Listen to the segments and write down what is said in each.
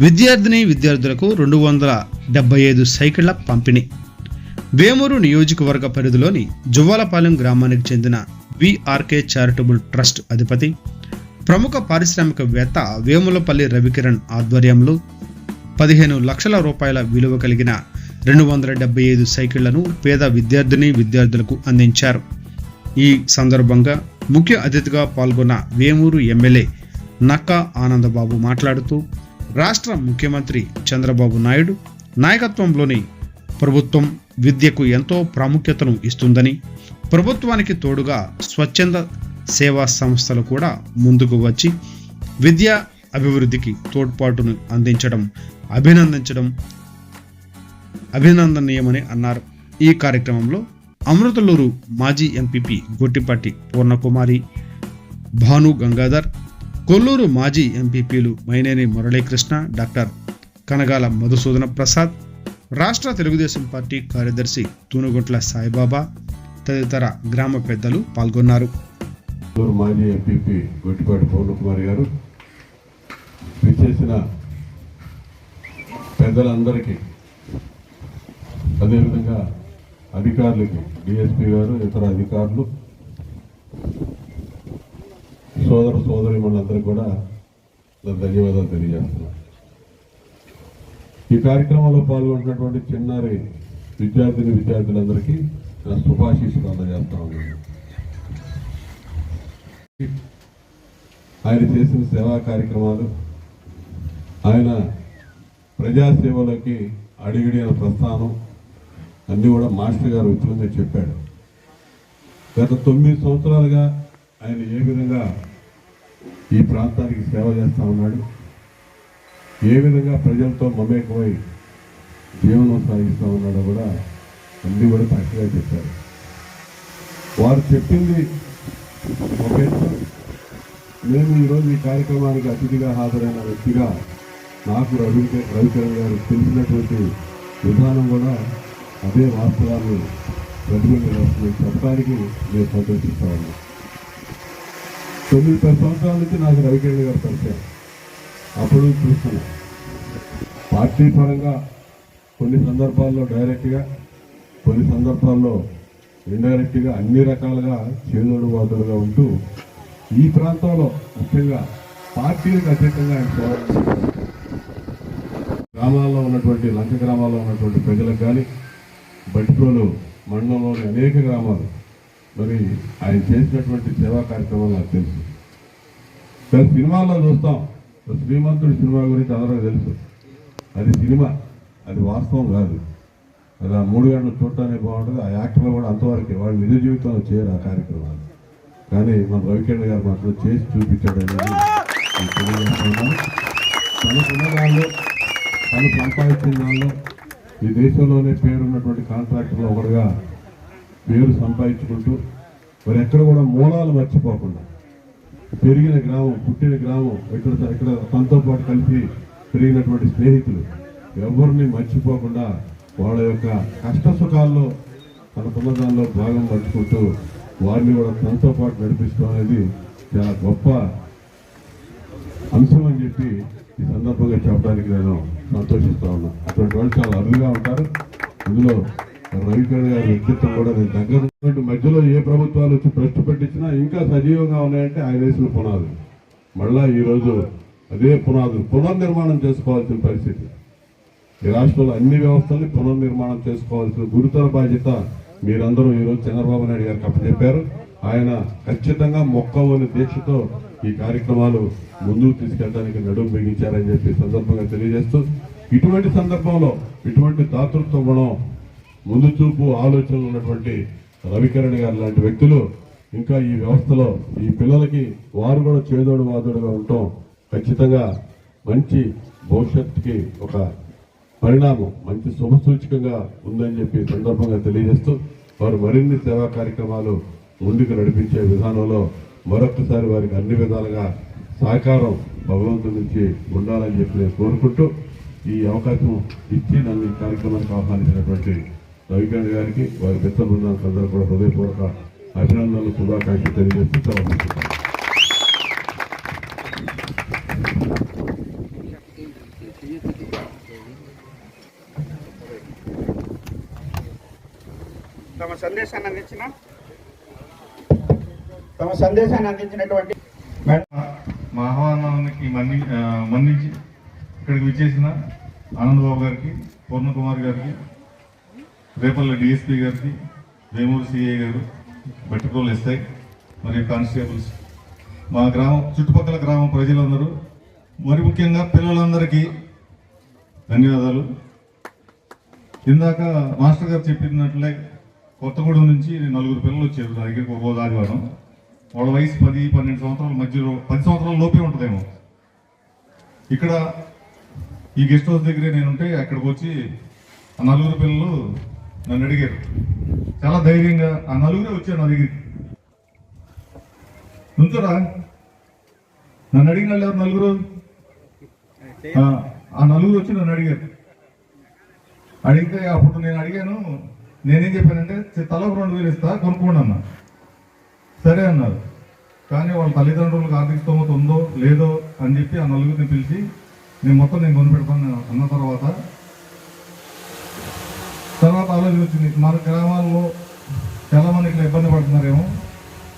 విద్యార్థిని విద్యార్థులకు రెండు వందల డెబ్బై ఐదు సైకిళ్ళ పంపిణీ. వేమూరు నియోజకవర్గ పరిధిలోని జువ్వాలపాలెం గ్రామానికి చెందిన విఆర్కే చారిటబుల్ ట్రస్ట్ అధిపతి ప్రముఖ పారిశ్రామికవేత్త వేములపల్లి రవికిరణ్ ఆధ్వర్యంలో పదిహేను లక్షల రూపాయల విలువ కలిగిన రెండు వందల డెబ్బై ఐదు సైకిళ్ళను పేద విద్యార్థిని విద్యార్థులకు అందించారు. ఈ సందర్భంగా ముఖ్య అతిథిగా పాల్గొన్న వేమూరు ఎమ్మెల్యే నక్కా ఆనందబాబు మాట్లాడుతూ రాష్ట్ర ముఖ్యమంత్రి చంద్రబాబు నాయుడు నాయకత్వంలోని ప్రభుత్వం విద్యకు ఎంతో ప్రాముఖ్యతను ఇస్తుందని ప్రభుత్వానికి తోడుగా స్వచ్ఛంద సేవా సంస్థలు కూడా ముందుకు వచ్చి విద్యా అభివృద్ధికి తోడ్పాటును అందించడం అభినందించడం అభినందనీయమని అన్నారు. ఈ కార్యక్రమంలో అమృతలూరు మాజీ ఎంపీపీ గొట్టిపాటి పూర్ణకుమారి భాను గంగాధర్ కొల్లూరు మాజీ ఎంపీపీలు మైనేని మురళీకృష్ణ డాక్టర్ కనగాల మధుసూదన ప్రసాద్ రాష్ట్ర తెలుగుదేశం పార్టీ కార్యదర్శి తూనుగుంట్ల సాయిబాబా తదితర గ్రామ పెద్దలు పాల్గొన్నారు. మాజీ ఎంపీపీ గొట్టిపాటి పవన్ కుమార్ గారు విచ్చేసిన పెద్దలందరికీ అదేవిధంగా అధికారులకి డిఎస్పీ గారు ఇతర అధికారులు సోదర సోదరి మనందరికీ కూడా నా ధన్యవాదాలు తెలియజేస్తున్నాను. ఈ కార్యక్రమంలో పాల్గొంటున్నటువంటి చిన్నారి విద్యార్థిని విద్యార్థులందరికీ నా శుభాశీస్సులు అందజేస్తా ఉన్నాను. ఆయన చేసిన సేవా కార్యక్రమాలు ఆయన ప్రజాసేవలకి అడిగిడిన ప్రస్థానం అన్నీ కూడా మాస్టర్ గారు వచ్చిందని చెప్పాడు. గత తొమ్మిది సంవత్సరాలుగా ఆయన ఏ విధంగా ఈ ప్రాంతానికి సేవ చేస్తూ ఉన్నాడు. ఏ విధంగా ప్రజలతో మమేకమై జీవనం సాగిస్తూ ఉన్నాడో కూడా అన్నీ కూడా చక్కగా చెప్పారు. వారు చెప్పింది ఒక నేను ఈరోజు ఈ కార్యక్రమానికి అతిథిగా హాజరైన వ్యక్తిగా నాకు రవి రవికిరణ్ గారు తెలిసినటువంటి విధానం కూడా అదే వాస్తవాన్ని ప్రతిబింబిస్తుంది. చెప్పడానికి నేను సంతోషిస్తా తొమ్మిది పది సంవత్సరాల నుంచి నాకు రవికిరణ్ గారు పరిచయం. అప్పుడు చూస్తున్నా పార్టీ పరంగా కొన్ని సందర్భాల్లో డైరెక్ట్గా కొన్ని సందర్భాల్లో ఇండైరెక్ట్గా అన్ని రకాలుగా చేదోడు వాదులుగా ఉంటూ ఈ ప్రాంతంలో ముఖ్యంగా పార్టీలకు అతీతంగా ఆయన గ్రామాల్లో ఉన్నటువంటి లంక గ్రామాల్లో ఉన్నటువంటి ప్రజలకు కానీ బట్టిప్రోలు మండలంలోని అనేక గ్రామాలు మరి ఆయన చేసినటువంటి సేవా కార్యక్రమాలు నాకు తెలుసు. కానీ సినిమాల్లో చూస్తాం. శ్రీమంతుడి సినిమా గురించి అందరూ తెలుసు. అది సినిమా. అది వాస్తవం కాదు. అది ఆ మూడు గంటలు చూడటానికి బాగుంటుంది. ఆ యాక్టర్లు కూడా అంతవరకే. వాళ్ళు నిజ జీవితంలో చేయరు ఆ కార్యక్రమాలు. కానీ మన రవికిరణ్ గారు మాత్రం చేసి చూపించాడు అనేది తనకున్న దానిలో తను సంపాదించిన దానిలో ఈ దేశంలోనే పేరున్నటువంటి కాంట్రాక్టర్లో ఒకటిగా పేరు సంపాదించుకుంటూ మరి ఎక్కడ కూడా మూలాలు మర్చిపోకుండా పెరిగిన గ్రామం పుట్టిన గ్రామం ఇక్కడ ఇక్కడ తనతో పాటు కలిసి పెరిగినటువంటి స్నేహితులు ఎవరిని మర్చిపోకుండా వాళ్ళ యొక్క కష్ట సుఖాల్లో తన దానిలో భాగం పంచుకుంటూ వారిని కూడా తనతో పాటు నడిపిస్తూ అనేది చాలా గొప్ప అంశం అని చెప్పి ఈ సందర్భంగా చెప్పడానికి నేను సంతోషిస్తా ఉన్నాను అటువంటి వాళ్ళు చాలా అరుదుగా ఉంటారు. ఇందులో రవికిరణ్ గారి వ్యక్తిత్వం కూడా నేను దగ్గర మధ్యలో ఏ ప్రభుత్వాలు వచ్చి ప్రశ్న పెట్టించినా ఇంకా సజీవంగా ఉన్నాయంటే ఆయన వేసిన పునాదు మళ్ళా ఈరోజు అదే పునాదులు పునర్నిర్మాణం చేసుకోవాల్సిన పరిస్థితి. ఈ రాష్ట్రంలో అన్ని వ్యవస్థల్ని పునర్నిర్మాణం చేసుకోవాల్సిన గురుతర బాధ్యత మీరందరూ ఈరోజు చంద్రబాబు నాయుడు గారికి అప్పచెప్పారు. ఆయన ఖచ్చితంగా మొక్కవని దీక్షతో ఈ కార్యక్రమాలు ముందుకు తీసుకెళ్ళడానికి నడుము బిగించారని చెప్పి సందర్భంగా తెలియజేస్తూ ఇటువంటి సందర్భంలో ఇటువంటి దాతృత్వ గుణం ముందు చూపు ఆలోచనలు ఉన్నటువంటి రవికిరణ్ గారు లాంటి వ్యక్తులు ఇంకా ఈ వ్యవస్థలో ఈ పిల్లలకి వారు కూడా చేదోడు వాదోడుగా ఉండటం ఖచ్చితంగా మంచి భవిష్యత్తుకి ఒక పరిణామం మంచి శుభసూచకంగా ఉందని చెప్పి సందర్భంగా తెలియజేస్తూ వారు మరిన్ని సేవా కార్యక్రమాలు ముందుకు నడిపించే విధానంలో మరొకసారి వారికి అన్ని విధాలుగా సహకారం భగవంతుడి నుంచి ఉండాలని చెప్పి నేను కోరుకుంటూ ఈ అవకాశం ఇచ్చి నన్ను ఈ కార్యక్రమానికి ఆహ్వానించినటువంటి రవికాంత్ గారికి వారి మిత్ర బృందానికి అందరూ కూడా హృదయపూర్వక అభినందనలు శుభాకాంక్షలు తెలియజేస్తూ తమ సందేశాన్ని అందించిన? తమ సందేశాన్ని అందించినటువంటి మా ఆహ్వానానికి మన్ని మన్నించి ఇక్కడికి విచ్చేసిన ఆనందబాబు గారికి పూర్ణకుమార్ గారికి రేపల్ల డిఎస్పీ గారికి వేమూరు సిఐ గారు బట్టిప్రోలు ఎస్ఐ మరియు కానిస్టేబుల్స్. మా గ్రామం చుట్టుపక్కల గ్రామం ప్రజలందరూ మరి ముఖ్యంగా పిల్లలందరికీ ధన్యవాదాలు. ఇందాక మాస్టర్ గారు చెప్పినట్లే కొత్తగూడెం నుంచి నలుగురు పిల్లలు వచ్చారు నా దగ్గరికి ఒక ఆదివారం. వాళ్ళ వయసు పది పన్నెండు సంవత్సరాల మధ్యలో పది సంవత్సరాల లోపే ఉంటుందేమో. ఇక్కడ ఈ గెస్ట్ హౌస్ దగ్గరే నేనుంటే అక్కడికి వచ్చి నలుగురు పిల్లలు నన్ను అడిగారు. చాలా ధైర్యంగా ఆ నలుగురే వచ్చారు నా దగ్గరికి. నుంచోరా. నన్ను అడిగిన వాళ్ళు ఎవరు నలుగురు? ఆ, నలుగురు వచ్చి నన్ను అడిగారు. అడిగితే అప్పుడు నేను అడిగాను నేనేం చెప్పానంటే తలకు రెండు వేలు ఇస్తా కొనుక్కోండి అన్నా. సరే అన్నారు. కానీ వాళ్ళ తల్లిదండ్రులకు ఆర్థిక స్తోమత ఉందో లేదో అని చెప్పి ఆ నలుగురిని పిలిచి నేను మొత్తం నేను కొనిపెడతాను అన్న తర్వాత తర్వాత మన గ్రామాల్లో చాలామంది ఇట్లా ఇబ్బంది పడుతున్నారేమో.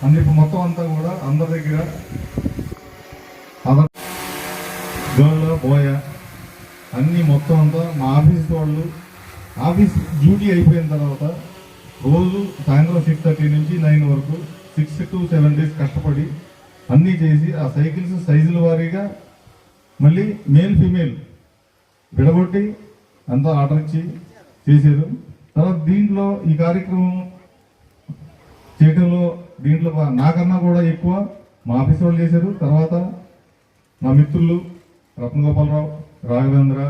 అని చెప్పి మొత్తం అంతా కూడా అందరి దగ్గర అదర్ గర్ల్ బోయ అన్ని మొత్తం అంతా మా ఆఫీస్ వాళ్ళు ఆఫీస్ డ్యూటీ అయిపోయిన తర్వాత రోజు సాయంత్రం సిక్స్ థర్టీ నుంచి నైన్ వరకు సిక్స్ టు సెవెన్ డేస్ కష్టపడి అన్నీ చేసి ఆ సైకిల్స్ సైజుల వారీగా మళ్ళీ మేల్ ఫీమేల్ విడగొట్టి అంతా ఆర్డర్ ఇచ్చి చేశారు. తర్వాత దీంట్లో ఈ కార్యక్రమం చేయటంలో దీంట్లో నాకన్నా కూడా ఎక్కువ మా ఆఫీస్ వాళ్ళు చేశారు. తర్వాత మా మిత్రులు రత్నగోపాలరావు రాఘవేంద్ర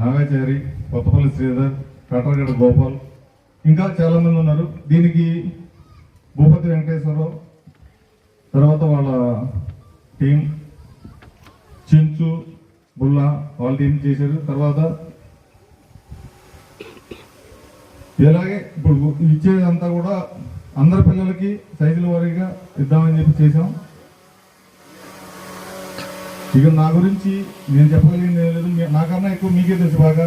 నాగాచారి కొత్తపల్లి శ్రీధర్ కటరగడ గోపాల్ ఇంకా చాలా మంది ఉన్నారు. దీనికి భూపతి వెంకటేశ్వరరావు తర్వాత వాళ్ళ టీం చెంచు బుల్లా వాళ్ళ టీం చేశారు. తర్వాత ఇలాగే ఇప్పుడు ఇచ్చేదంతా కూడా అందరి పిల్లలకి సైజుల వారీగా ఇద్దామని చెప్పి చేసాం ఇక నా గురించి నేను చెప్పగలిగింది ఏం లేదు. నాకన్నా ఎక్కువ మీకే తెలుసు బాగా.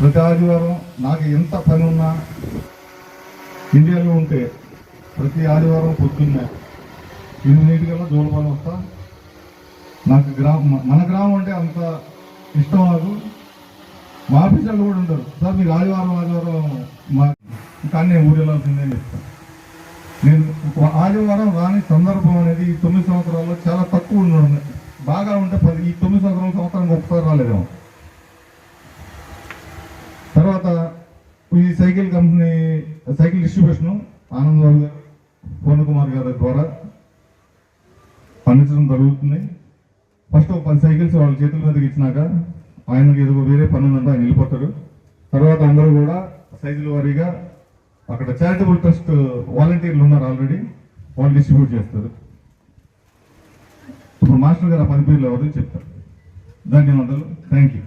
ప్రతి ఆదివారం నాకు ఎంత పని ఉన్నా ఇండియాలో ఉంటే ప్రతి ఆదివారం పొద్దున్న ఎనిమిదింటికల్లా జోలపాలెం వస్తా. నాకు గ్రామం మన గ్రామం అంటే అంత ఇష్టం నాకు. మా ఆఫీసర్లు కూడా ఉంటారు సార్ మీరు ఆదివారం ఆదివారం మా ఇంకా నేను ఊరు వెళ్ళాల్సిందే అని చెప్తాను. నేను ఆదివారం రాని సందర్భం అనేది ఈ తొమ్మిది సంవత్సరాల్లో చాలా తక్కువ ఉండడం బాగా ఉంటే పది ఈ తొమ్మిది సంవత్సరాల సంవత్సరానికి ఒకసారి రాలేదేమో. తర్వాత ఈ cycle company cycle distribution Anand Babu గారు పూర్ణ కుమార్ గారి ద్వారా పండించడం జరుగుతుంది. ఫస్ట్ ఒక పది సైకిల్స్ వాళ్ళ చేతుల మీదకి ఇచ్చినాక ఆయనకి ఎదుగు వేరే పనులు ఉందంటే ఆయన వెళ్ళిపోతారు తర్వాత అందరూ కూడా సైజుల వారీగా అక్కడ చారిటబుల్ ట్రస్ట్ వాలంటీర్లు ఉన్నారు ఆల్రెడీ వాళ్ళు డిస్ట్రిబ్యూట్ చేస్తారు. ఇప్పుడు మాస్టర్ గారు ఆ పని పేర్లు ఎవరని చెప్తారు. ధన్యవాదాలు. థ్యాంక్ యూ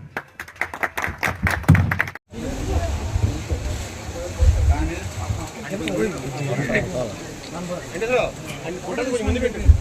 అంటే